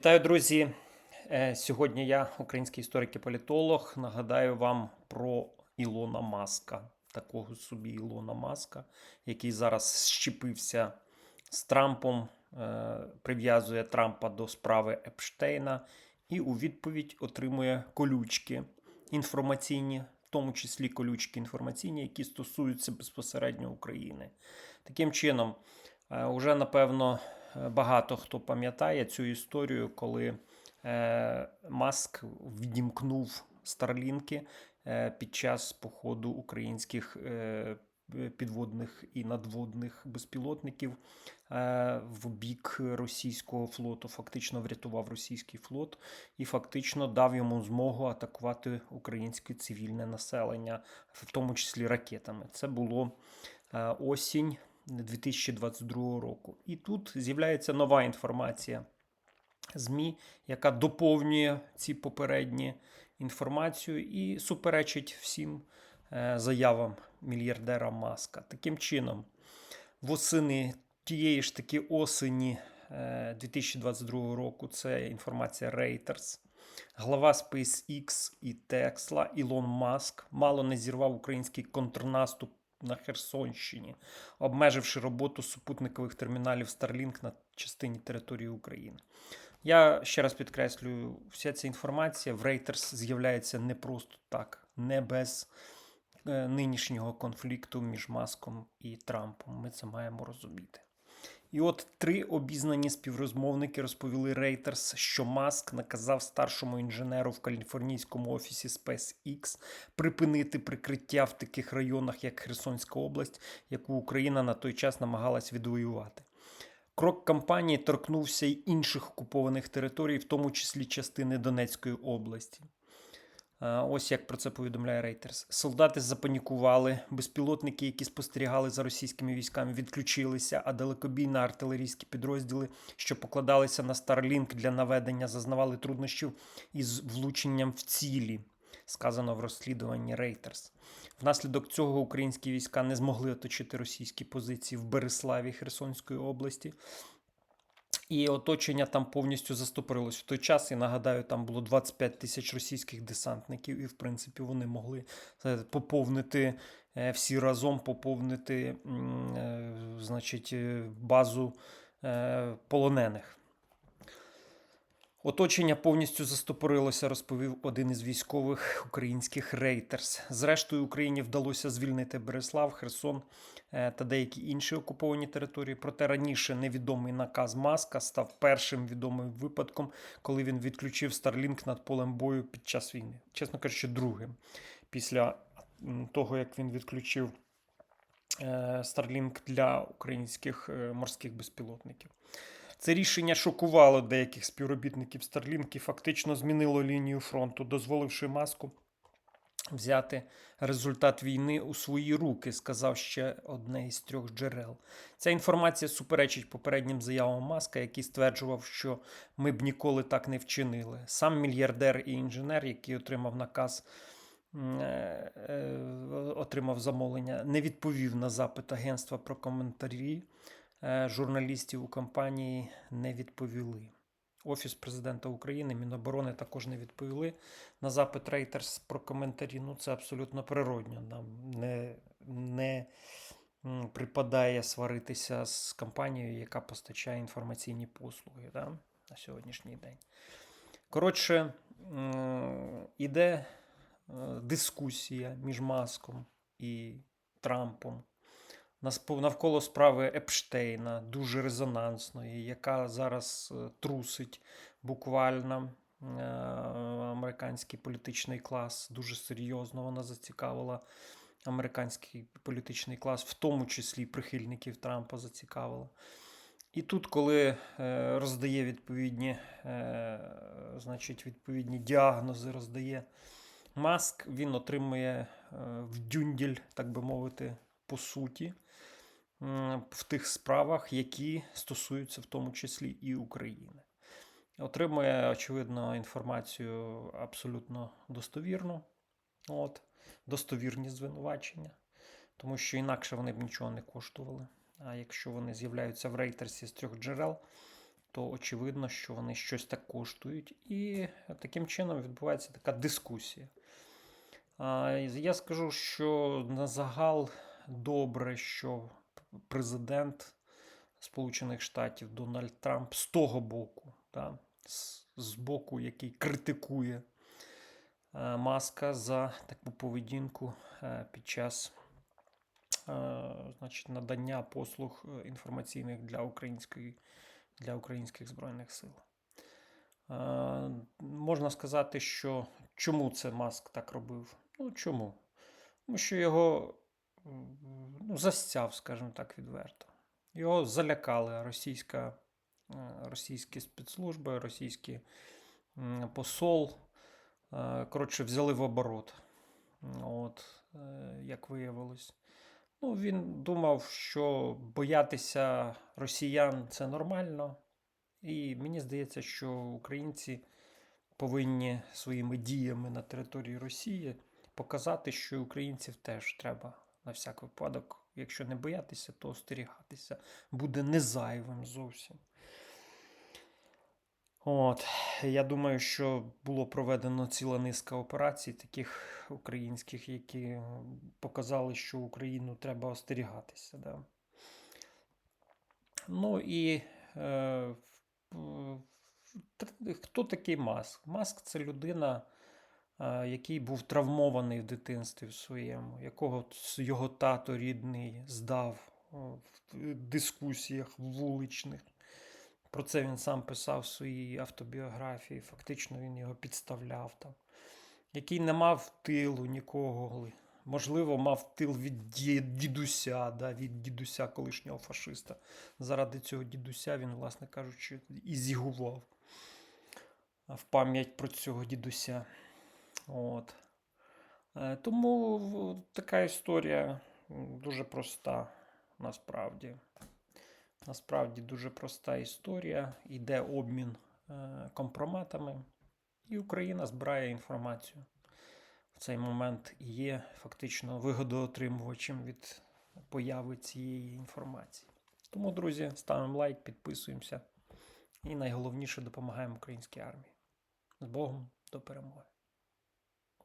Вітаю, друзі! Е, Сьогодні я, український історик і політолог, нагадаю вам про Ілона Маска, такого собі Ілона Маска, який зараз щепився з Трампом, е, прив'язує Трампа до справи Епштейна і у відповідь отримує колючки інформаційні, в тому числі колючки інформаційні, які стосуються безпосередньо України. Таким чином, е, уже напевно багато хто пам'ятає цю історію, коли е, Маск відімкнув старлінки е, під час походу українських е, підводних і надводних безпілотників в бік російського флоту. Фактично врятував російський флот і фактично дав йому змогу атакувати українське цивільне населення, в тому числі ракетами. Це було осінь 2022 року. І тут з'являється нова інформація ЗМІ, яка доповнює ці попередні інформацію і суперечить всім е, заявам мільярдера Маска. Таким чином, восени тієї ж таки осені е, 2022 року це інформація Reuters. Глава SpaceX і Tesla Ілон Маск мало не зірвав український контрнаступ на Херсонщині, обмеживши роботу супутникових терміналів Starlink на частині території України. Я ще раз підкреслюю, вся ця інформація в Reuters з'являється не просто так, не без е, нинішнього конфлікту між Маском і Трампом. Ми це маємо розуміти. І от три обізнані співрозмовники розповіли Reuters, що Маск наказав старшому інженеру в каліфорнійському офісі SpaceX припинити прикриття в таких районах, як Херсонська область, яку Україна на той час намагалась відвоювати. Крок кампанії торкнувся й інших окупованих територій, в тому числі частини Донецької області. А, Ось як про це повідомляє Reuters. Солдати запанікували, безпілотники, які спостерігали за російськими військами, відключилися, а далекобійно-артилерійські підрозділи, що покладалися на Starlink для наведення, зазнавали труднощів із влученням в цілі, сказано в розслідуванні Reuters. Внаслідок цього українські війська не змогли оточити російські позиції в Береславі Херсонської області. І оточення там повністю застопорилось в той час. І нагадаю, там було 25 тисяч російських десантників, і в принципі вони могли поповнити е, всі разом, поповнити е, значить, е, базу полонених. Оточення повністю застопорилося, розповів один із військових українських рейтерс. Зрештою, Україні вдалося звільнити Береслав, Херсон е, та деякі інші окуповані території. Проте раніше невідомий наказ Маска став першим відомим випадком, коли він відключив Starlink над полем бою під час війни. Чесно кажучи, другим. Після того, як він відключив е, Starlink для українських е, морських безпілотників. Це рішення шокувало деяких співробітників і фактично змінило лінію фронту, дозволивши маску взяти результат війни у свої руки, сказав ще одне із трьох джерел. Ця інформація суперечить попереднім заявам Маска, який стверджував, що ми б ніколи так не вчинили. Сам мільярдер і інженер, який отримав наказ. е, е, Отримав замовлення, не відповів на запит агентства про коментарі журналістів у компанії не відповіли. Офіс президента України, Міноборони також не відповіли на запит Reuters про коментарі. Ну, це абсолютно природньо. Нам не, не припадає сваритися з компанією, яка постачає інформаційні послуги да, на сьогоднішній день. Коротше, іде е, дискусія між Маском і Трампом навколо справи Епштейна, дуже резонансної, яка зараз е, трусить буквально е, американський політичний клас. Дуже серйозно вона зацікавила американський політичний клас, в тому числі прихильників Трампа зацікавила. І тут, коли е, роздає відповідні, значить, відповідні діагнози, роздає Маск, він отримує в дюнділь, так би мовити, по суті, в тих справах, які стосуються в тому числі і України. Отримує, очевидно, інформацію абсолютно достовірну, от, достовірні звинувачення, тому що інакше вони б нічого не коштували. А якщо вони з'являються в рейтерсі з трьох джерел, то очевидно, що вони щось так коштують. І таким чином відбувається така дискусія. Я скажу, що на загал добре, що президент Сполучених Штатів Дональд Трамп з того боку, та, з, боку, який критикує е, Маска за таку поведінку е, під час е, значить, надання послуг інформаційних для, української, для українських Збройних сил. Можна сказати, що чому це Маск так робив? Ну чому? Тому що його ну, застяв, скажімо так, відверто. Його залякали російська, е, російські спецслужби, російський посол. Е, Коротше, взяли в оборот. От, е, як виявилось. Ну, він думав, що боятися росіян це нормально. І мені здається, що українці повинні своїми діями на території Росії показати, що українців теж треба на всяк випадок, якщо не боятися, то остерігатися. Буде не зайвим зовсім. От, я думаю, що було проведено ціла низка операцій, таких українських, які показали, що Україну треба остерігатися. Да. Ну і е, хто такий Маск? Маск це людина, який був травмований в дитинстві в своєму, якого його тато рідний здав в дискусіях вуличних. Про це він сам писав в своїй автобіографії. Фактично він його підставляв там. Який не мав тилу нікого. Можливо, мав тил від дідуся, да, від дідуся колишнього фашиста. Заради цього дідуся він, власне кажучи, і зігував в пам'ять про цього дідуся. От. Е, Тому така історія дуже проста, насправді. Насправді дуже проста історія. Йде обмін е, компроматами, і Україна збирає інформацію. В цей момент є фактично вигодоотримувачем від появи цієї інформації. Тому, друзі, ставимо лайк, підписуємося і найголовніше допомагаємо українській армії. З Богом до перемоги!